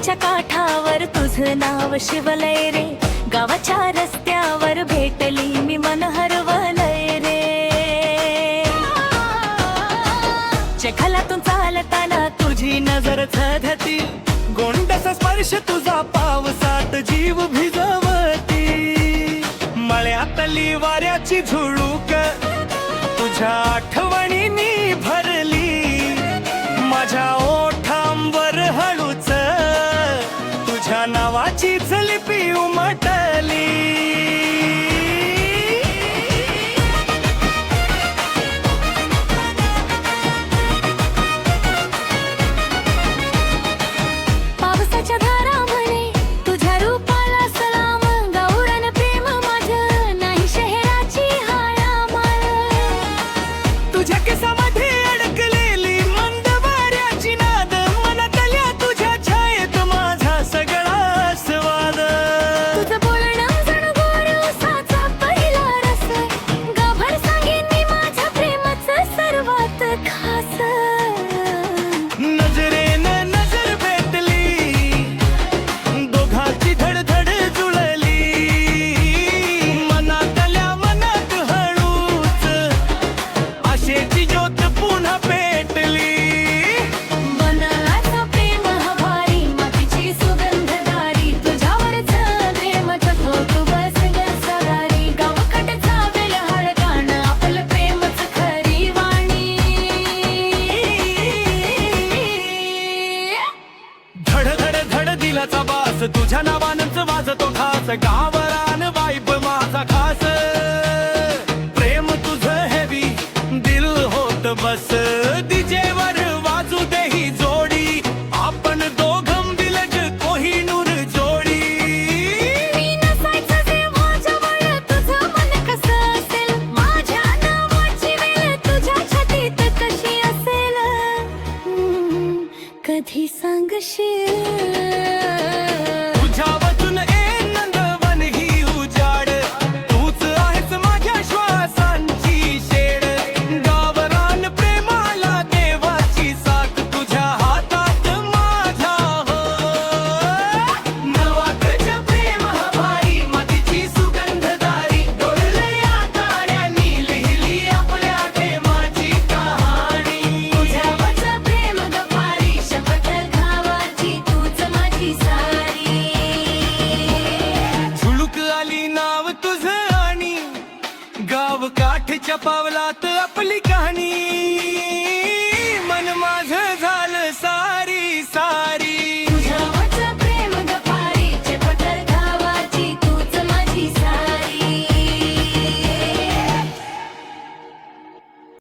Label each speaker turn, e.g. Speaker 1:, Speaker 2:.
Speaker 1: नदीच्या काठावर तुझं नाव शिवलय रे. गावाच्या रस्त्यावर भेटली मी मन हरवलय रे. चखलातून चालताना तुझी नजर धधती
Speaker 2: गोंडसा स्पर्श तुझा पावसात जीव भिजवती. मळ्यातली वाऱ्याची झुळूक तुझ्या आठवणीनी भरली. माझ्या
Speaker 1: ओळ ya
Speaker 2: que esa mañana दिलाचा बास तुझ्या नावानंच वाजतो खास. गावरान वाईब माझा
Speaker 1: कधी सांगशील?
Speaker 2: पावलात आपली कहाणी.